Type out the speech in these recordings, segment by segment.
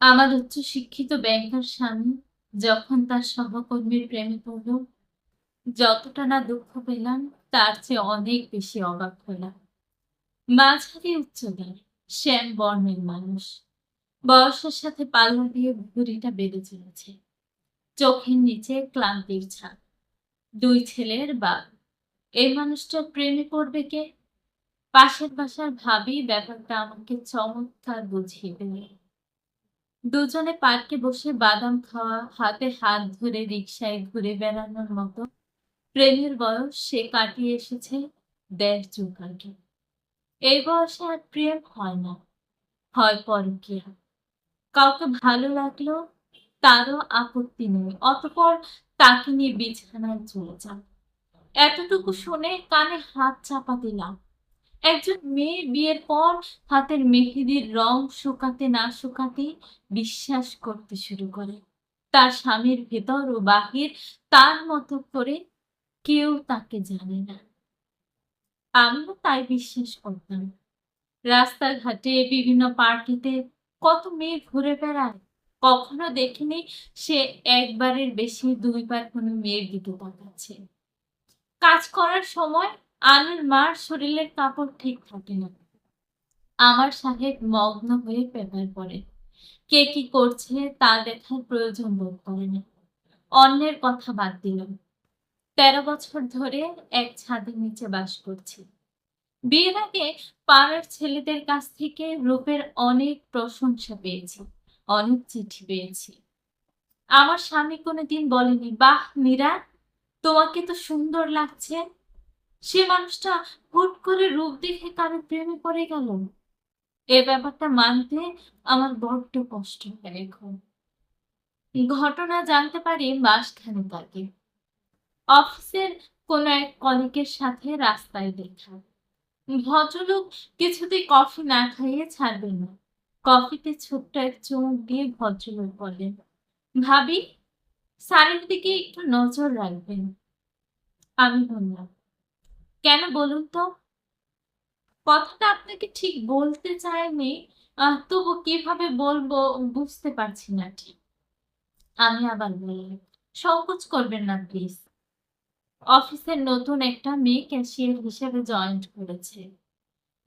আমার উচ্চশিক্ষিত ব্যাংকার স্বামী যখন তার সহকর্মীর প্রেমে পড়ল, যতটা না দুঃখ পেলাম, তার চেয়ে অনেক বেশি অবাক হলাম। মাঝারি উচ্চতার শ্যাম বর্ণের মানুষ। বয়সের সাথে পাল্লা দিয়ে ভুঁড়িটা বেড়ে চলেছে। চোখের নিচে ক্লান্তির ছাপ। দুই ছেলের বাপ এই মানুষটার প্রেমে পড়বে কে? পাশের বাসার ভাবি ব্যাপারটা আমাকে চমৎকার বুঝিয়ে দিল দুজনে পার্কে বসে বাদাম খাওয়া, হাতে হাত ধরে রিক্সায় ঘুরে বেড়ানোর মতো। প্রেমের বয়স, সে কাটিয়ে এসেছে দেড় যুগ আগে। এই বয়সে আর প্রেম হয় না, হয় পরকীয়া কাউকে ভালো লাগল, তারও আপত্তি নেই। অতপর তাকে নিয়ে বিছানায় চলে যান। এতটুকু শুনে কানে হাত চাপা দিলাম একজন মেয়ে, বিয়ের পর হাতের মেহেদির রং শুকাতে না শুকাতে বিশ্বাস করতে শুরু করে। তার স্বামীর ভেতর ও বাহির তার মতো করে কেউ তাকে জানে না। আমিও তাই বিশ্বাস করতাম। রাস্তাঘাটে, বিভিন্ন পার্টিতে কত মেয়ে ঘুরে বেড়ায়, কখনো দেখিনি সে একবারের বেশি দুইবার কোনো মেয়ের দিকে তাকাচ্ছে। কাজ করার সময় আনুর মার শরীরের কাপড় ঠিক থাকে না। আমার সাহেব মগ্ন হয়ে পেপার পড়ে। কে কি করছে তা দেখার প্রয়োজন বোধ করে না। অন্যের কথা বাদ দিল তেরো বছর ধরে এক ছাদের নিচে বাস করছি। বিয়ের আগে পাড়ার ছেলেদের কাছ থেকে রূপের অনেক প্রশংসা পেয়েছি, অনেক চিঠি পেয়েছি। আমার স্বামী কোনোদিন বলেনি, বাহ, মীরা, তোমাকে তো সুন্দর লাগছে। সে মানুষটা হুট করে রূপ দেখে কারও প্রেমে পড়ে গেল। এ ব্যাপারটা মানতে আমার বড্ড কষ্ট হয় এখন। ঘটনা জানতে পারি মাসখানেক আগে। অফিসের কোন এক কলিকের সাথে রাস্তায় দেখা। ভদ্রলোক কিছুতেই কফি না খাইয়ে ছাড়বেন না। কফিতে ছোট্ট এক চুমুক দিয়ে ভদ্রলোক বলেন, ভাবি, স্যারের দিকে একটু নজর রাখবেন। আমি বললাম কেন বলুন তো? কথাটা আপনাকে ঠিক বলতে চাইনি তবু কীভাবে বলব বুঝতে পারছি না ঠিক। আমি আবার বললাম, সংকোচ করবেন না প্লিজ অফিসের নতুন একটা মেয়ে ক্যাশিয়ার হিসেবে জয়েন্ট করেছে।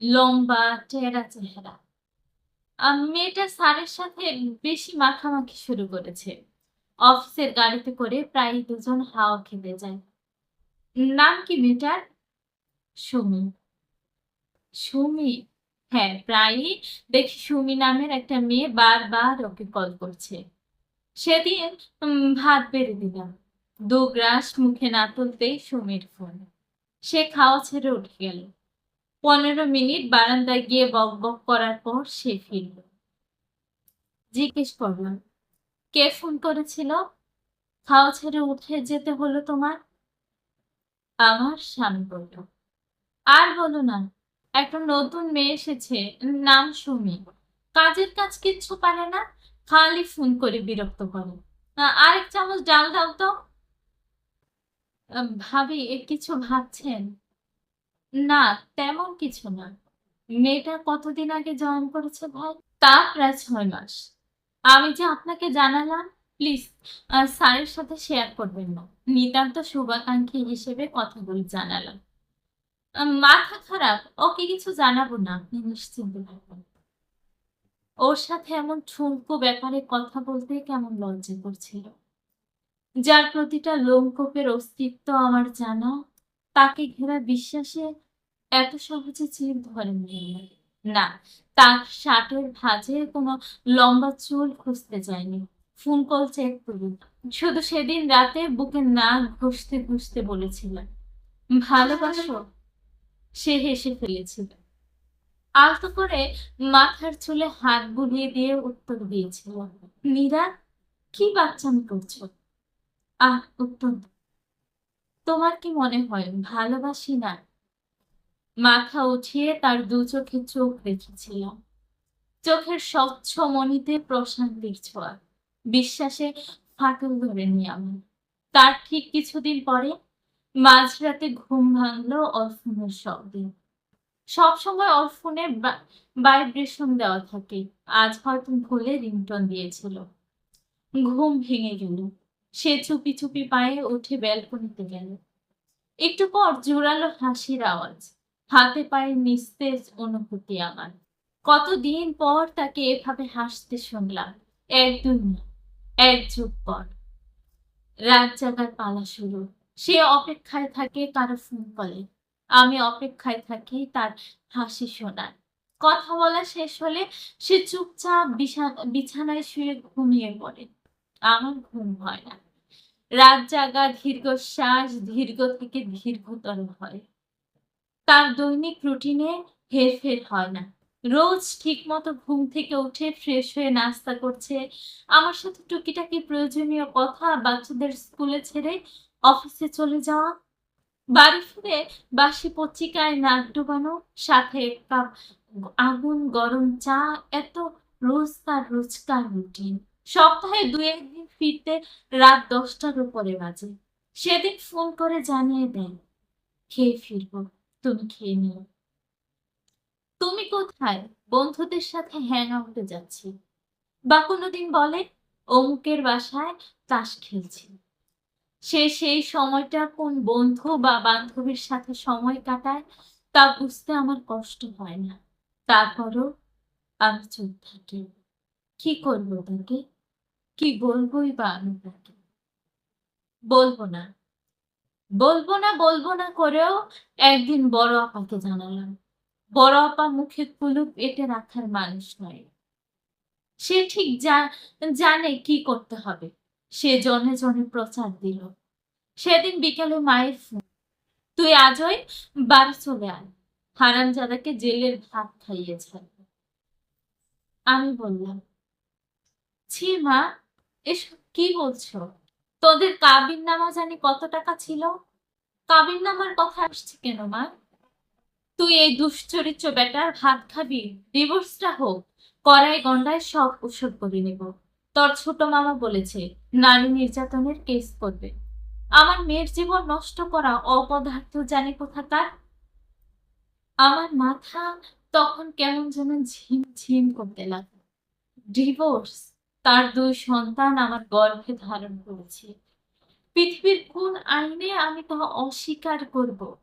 লম্বা, টেরা চেহারা। মেয়েটা স্যারের সাথে বেশি মাখামাখি শুরু করেছে। অফিসের গাড়িতে করে প্রায় দুজন হাওয়া খেতে যায়। নাম কি মেয়েটার? সুমি। সুমি? হ্যাঁ প্রায়ই দেখি সুমি নামের একটা মেয়ে বারবার ওকে কল করছে। সেদিন ভাত বেড়ে দিলাম। দু গ্রাস মুখে না তুলতেই সুমির ফোন সে খাওয়া ছেড়ে উঠে গেল। পনেরো মিনিট বারান্দায় গিয়ে বক বক করার পর সে ফিরল। জিজ্ঞেস করলাম, কে ফোন করেছিল? খাওয়া ছেড়ে উঠে যেতে হলো তোমার? আমার স্বামী বলল আর বলো না, একটা নতুন মেয়ে এসেছে নাম সুমি। কাজের কাজ কিচ্ছু পারে না, খালি ফোন করে বিরক্ত করে। আরেক চামচ ডাল দাও তো। ভাবি কিছু ভাবছেন? না, তেমন কিছু না। মেয়েটা কতদিন আগে জয়েন করেছে ভাই তা প্রায় ছয় মাস। আমি যে আপনাকে জানালাম, প্লিজ স্যারের সাথে শেয়ার করবেন না। নিতান্ত শুভাকাঙ্ক্ষী হিসেবে কথাগুলো জানালাম। মাথা খারাপ। ওকে কিছু জানাব না নিশ্চিন্ত থাকুন ওর সাথে এমন ঠুনকো ব্যাপারে কথা বলতে কেমন লজ্জা করছিল। যার প্রতিটা লোমকূপের অস্তিত্ব আমার জানা, তাকে ঘেরা বিশ্বাসে এত সহজে চির আমার। না, তার শার্টের ভাঁজে কোনো লম্বা চুল খুঁজতে যায়নি। ফোন কল চেক করুন। শুধু সেদিন রাতে বুকে নাক ঘষতে ঘষতে বলেছিলাম, ভালোবাসো সে হেসে ফেলেছিল। আলতো করে মাথার চুলে হাত বুলিয়ে দিয়ে উত্তর দিয়েছিল মীরা কি বাচ্চামি করছ? আহ, উত্তর তোমার কি মনে হয় ভালোবাসি না? মাথা উঠিয়ে তার দু চোখে চোখ রেখেছিলাম। চোখের স্বচ্ছ মনিতে প্রশান্তির ছোঁয়া, বিশ্বাসে ফাটল ধরেনি আমি। তার ঠিক কিছুদিন পরে মাঝরাতে ঘুম ভাঙলো অফিনের শব্দে। সবসময় ফোনে ভাইব্রেশন দেওয়া থাকে। আজ হয়তো ভুলে রিংটন দিয়েছিল। ঘুম ভেঙে গেল। সে চুপি চুপি পায়ে উঠে ব্যালকনিতে গেল। একটু পর জোরালো হাসির আওয়াজ। হাতে পায়ে নিস্তেজ অনুভূতি আমার। কতদিন পর তাকে এভাবে হাসতে শুনলাম। এক দুই এক যুগ পর। রাত জাগার পালা শুরু। সে অপেক্ষায় থাকে কারও ফোন কলে। আমি অপেক্ষায় থাকি তার হাসি শোনার। কথা বলা শেষ হলে সে চুপচাপ বিছানায় শুয়ে ঘুমিয়ে পড়ে। আমার ঘুম হয় না। রাত জাগা দীর্ঘশ্বাস দীর্ঘ থেকে দীর্ঘতর হয়। তার দৈনিক রুটিনে হেরফের হয় না। রোজ ঠিক মতো ঘুম থেকে উঠে ফ্রেশ হয়ে নাস্তা করছে। আমার সাথে টুকিটাকি প্রয়োজনীয় কথা বাচ্চাদের স্কুলে ছেড়ে অফিসে চলে যাওয়া। বাড়ি ফিরে বাসি পত্রিকায় নাক ডুবানো, সাথে এক কাপ আগুন, গরম চা, এত রোজকার রোজকার রুটিন সপ্তাহে দু একদিন ফিরতে রাত দশটার উপরে বাজে। সেদিন ফোন করে জানিয়ে দেন, খেয়ে ফিরবো, তুমি খেয়ে নিও। তুমি কোথায়? বন্ধুদের সাথে হ্যাং আউটে যাচ্ছি। বা কোনোদিন বলে, অমুকের বাসায় তাস খেলছি। সে সেই সময়টা কোন বন্ধু বা বান্ধবীর সাথে সময় কাটায়, তা বুঝতে আমার কষ্ট হয় না। তারপরও আমি চুপ থাকি। কি করব তাকে? কি বলবোই বা আমি তাকে? বলব না। বলব না বলব না করেও একদিন বড় আপাকে জানালাম। বড় আপা মুখে কুলুপ এঁটে রাখার মানুষ নয়। সে ঠিক জানে কি করতে হবে। সে জনে জনে প্রচার দিল। সেদিন বিকেলে মায়ের ফোন। তুই আজই বাড়ি চলে আয়। হারামজাদাকে জেলের ভাত খাইয়েছে আমি বললাম, ছি মা, এসব কি বলছো? তোদের কাবিন নামা জানি কত টাকা ছিল? কাবিন নামার কথা আসছে কেন মা? তুই এই দুশ্চরিত্র বেটার ভাত খাবি ডিভোর্সটা হোক, কড়াই গন্ডায় সব ওষুধ করে নেব। তোর ছোট মামা বলেছে নারী নির্যাতনের কেস করবে। আমার মেয়ের জীবন নষ্ট করা অপদার্থ জানে কোথাকার আমার মাথা তখন কেমন যেন ঝিম ঝিম করতে লাগল। ডিভোর্স তার দুই সন্তান আমার গর্ভে ধারণ করেছে। পৃথিবীর কোন আইনে আমি তা অস্বীকার করব?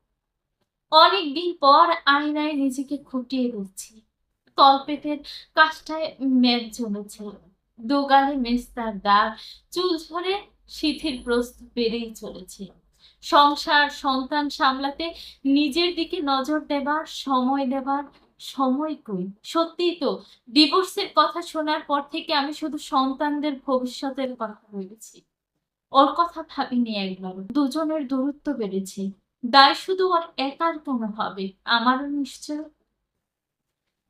অনেকদিন পর আয়নায় নিজেকে খুঁটিয়ে দিচ্ছি তলপেটের কাজটায় মেদ জমেছে। দোগালে মেস্তার দাগ চুল ঝরে শিথির প্রস্ত বেড়েই চলেছে। সংসার, সন্তান সামলাতে নিজের দিকে নজর দেবার, সময় দেবার, সময় কই? সত্যিই তো, ডিভোর্সের কথা শোনার পর থেকে আমি শুধু সন্তানদের ভবিষ্যতের কথা ভেবেছি। ওর কথা ভাবিনি একবার, দুজনের দূরত্ব বেড়েছে। দায় শুধু ওর একার কেন হবে, আমারও নিশ্চয়।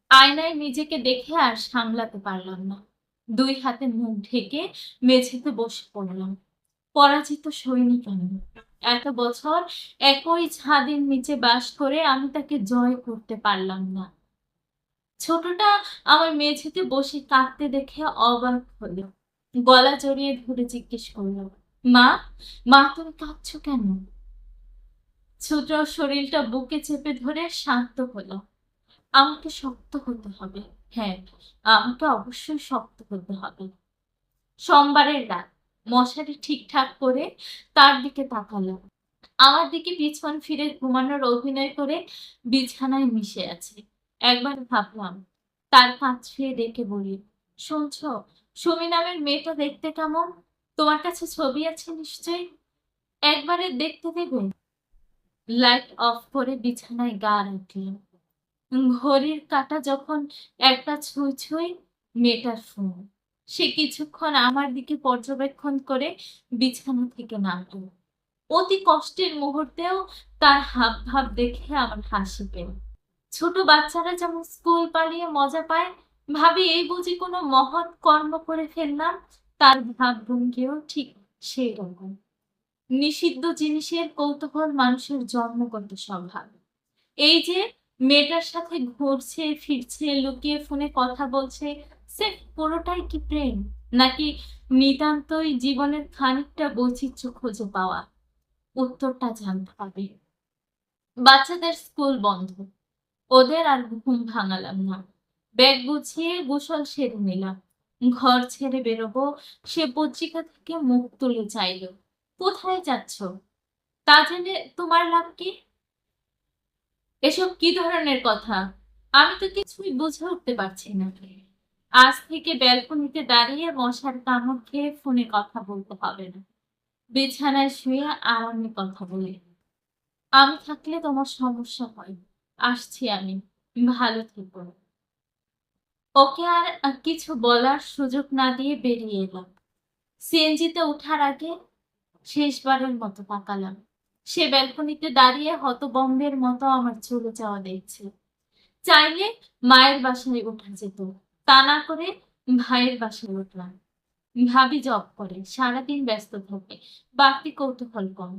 আয়নায় নিজেকে দেখে আর সামলাতে পারলাম না। দুই হাতে মুখ ঢেকে মেঝেতে বসে পড়লাম। পরাজিত সৈনিক আমি। এত বছর একই ছাদের নিচে বাস করে আমি তাকে জয় করতে পারলাম না। ছোটটা আমার মেঝেতে বসে কাঁদতে দেখে অবাক হলো। গলা জড়িয়ে ধরে জিজ্ঞেস করল, মা মা, তুমি কাঁদছ কেন? ছোট শরীরটা বুকে চেপে ধরে শান্ত হলো। আমাকে শক্ত হতে হবে। হ্যাঁ আমাকে অবশ্যই শক্ত হতে হবে। সোমবারের রাত, মশারি ঠিকঠাক করে তার দিকে তাকালো আমার দিকে পিছন ফিরে ঘুমানোর অভিনয় করে বিছানায় মিশে আছে। একবার ভাবলাম, তার কাছ ফিরে ডেকে বলি, শুনছ, সুমি নামের মেয়েটা দেখতে কেমন? তোমার কাছে ছবি আছে নিশ্চয়ই? একবারে দেখতে দেবে? লাইট অফ করে বিছানায় গা রাখলাম। ঘড়ির কাঁটা যখন একটা ছুঁই ছুঁই মেয়েটার ফোন। সে কিছুক্ষণ আমার দিকে পর্যবেক্ষণ করে বিছানা থেকে নামলো। অতি কষ্টের মুহূর্তেও তার হাব ভাব দেখে আমার হাসি পেল। ছোট বাচ্চারা যেমন স্কুল পালিয়ে মজা পায়, ভাবি এই বুঝি কোনো মহৎ কর্ম করে ফেললাম, তার ভাবভঙ্গিও ঠিক সেই রকম নিষিদ্ধ জিনিসের কৌতূহল মানুষের জন্মগত স্বভাব। এই যে মেয়েটার সাথে ঘুরছে, ফিরছে, লুকিয়ে ফোনে কথা বলছে। সে পুরোটাই কি প্রেম? নাকি নিতান্তই জীবনের খানিকটা বৈচিত্র্য খুঁজে পাওয়া? উত্তরটা জানতে হবে। বাচ্চাদের স্কুল বন্ধ। ওদের আর ঘুম ভাঙালাম না। ব্যাগ গুছিয়ে গোসল সেরে নিলাম। ঘর ছেড়ে বেরোবো, সে পত্রিকা থেকে মুখ তুলে চাইল। কোথায় যাচ্ছ? তা জেনে তোমার লাভ কি? এসব কি ধরনের কথা? আমি তো কিছুই বুঝে উঠতে পারছি না। আজ থেকে ব্যালকনিতে দাঁড়িয়ে মশার কামড় খেয়ে ফোনে কথা বলতে হবে না। বিছানায় শুয়ে আরামে কথা বলে। আমি থাকলে তোমার সমস্যা হয়। আসছি আমি। ভালো থেকো। ওকে আর কিছু বলার সুযোগ না দিয়ে বেরিয়ে এলাম। সিএনজিতে ওঠার আগে শেষবারের মতো তাকালাম। সে ব্যালকনিতে দাঁড়িয়ে হতবম্বের মতো আমার চলে যাওয়া দেখছে। চাইলে মায়ের বাসায় ওঠা যেত। তা না করে ভাইয়ের বাসায় উঠলাম। ভাবি জব করে সারাদিন ব্যস্ত থাকে বাড়তি কৌতূহল কম।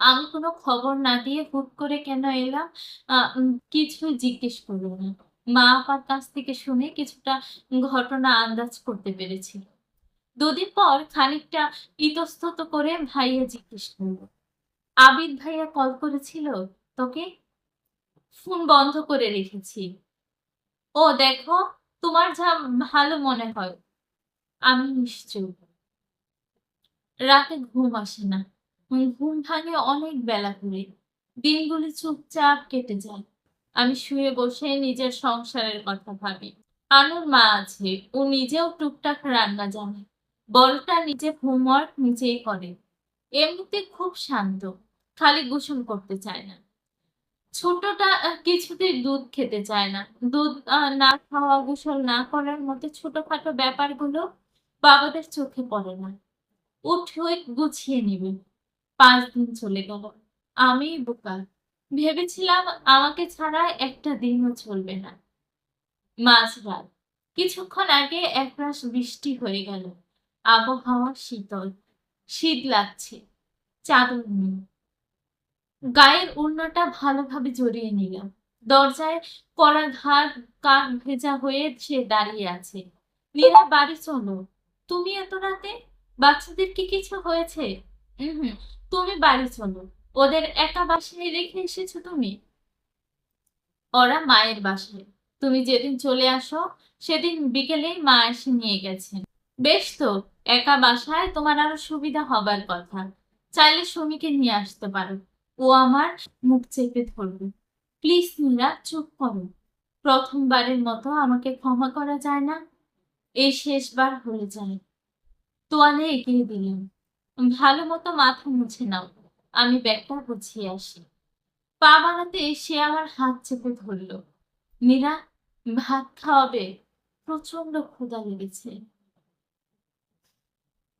আমি কোনো খবর না দিয়ে হুট করে কেন এলাম? উম, জিজ্ঞেস করল না মা আপার কাছ থেকে শুনে কিছুটা ঘটনা আন্দাজ করতে পেরেছি। দুদিন পর খানিকটা ইতস্তত করে ভাইয়া জিজ্ঞেস করল আবিদ ভাইয়া কল করেছিল? তোকে? ফোন বন্ধ করে রেখেছি। ও দেখো, তোমার যা ভালো মনে হয়, আমি নিশ্চয় রাতে ঘুম আসে না। ঘুম ভাঙে অনেক বেলা করে। দিনগুলি চুপচাপ কেটে যায়। আমি শুয়ে বসে নিজের সংসারের কথা ভাবি। আনুর মা আছে, ও নিজেও টুকটাক রান্না জানে। বড়টা নিজে হোমওয়ার্ক নিজেই করে। এমনিতে খুব শান্ত। খালি গোসল করতে চায় না। ছোটটা কিছুতেই দুধ খেতে চায় না। দুধ না খাওয়া, গোসল না করার মতো ছোটখাটো ব্যাপারগুলো বাবাদের চোখে পড়ে না। উঠে গুছিয়ে নিবে। পাঁচ দিন চলে গেল। আমি বোকা। ভেবেছিলাম আমাকে ছাড়া একটা দিনও চলবে না। মাঝরাত কিছুক্ষণ আগে একরাশ বৃষ্টি হয়ে গেল। আবহাওয়া শীতল। শীত লাগছে। চাদর নেই। গায়ের ওড়নাটা ভালোভাবে জড়িয়ে নিলাম। দরজায় কড়া ঘাট কাক ভেজা হয়ে সে দাঁড়িয়ে আছে। নীরা বাড়ি চলো। তুমি এত রাতে? বাচ্চাদের কি কিছু হয়েছে? তুমি বাড়ি চলো। ওদের একা বাসায় রেখে এসেছ তুমি? ওরা মায়ের বাসায়। তুমি যেদিন চলে আসো, সেদিন বিকেলেই মা এসে নিয়ে গেছেন। বেশ তো, একা বাসায় তোমার আরও সুবিধা হবার কথা। চাইলে সুমিকে নিয়ে আসতে পারো। ও আমার মুখ চেপে ধরবে। প্লিজ নীরা চুপ করো। প্রথমবারের মতো আমাকে ক্ষমা করা যায় না। এই শেষবার হয়ে যায়। তোয়ালে এগিয়ে দিলাম। ভালো মতো মাথা মুছে নাও। আমি ব্যাগটা গুছিয়ে আসি। পা বাড়াতে সে আমার হাত চেপে ধরলো। নীরা ভাত খাওয়াবে? প্রচণ্ড ক্ষুধা লেগেছে।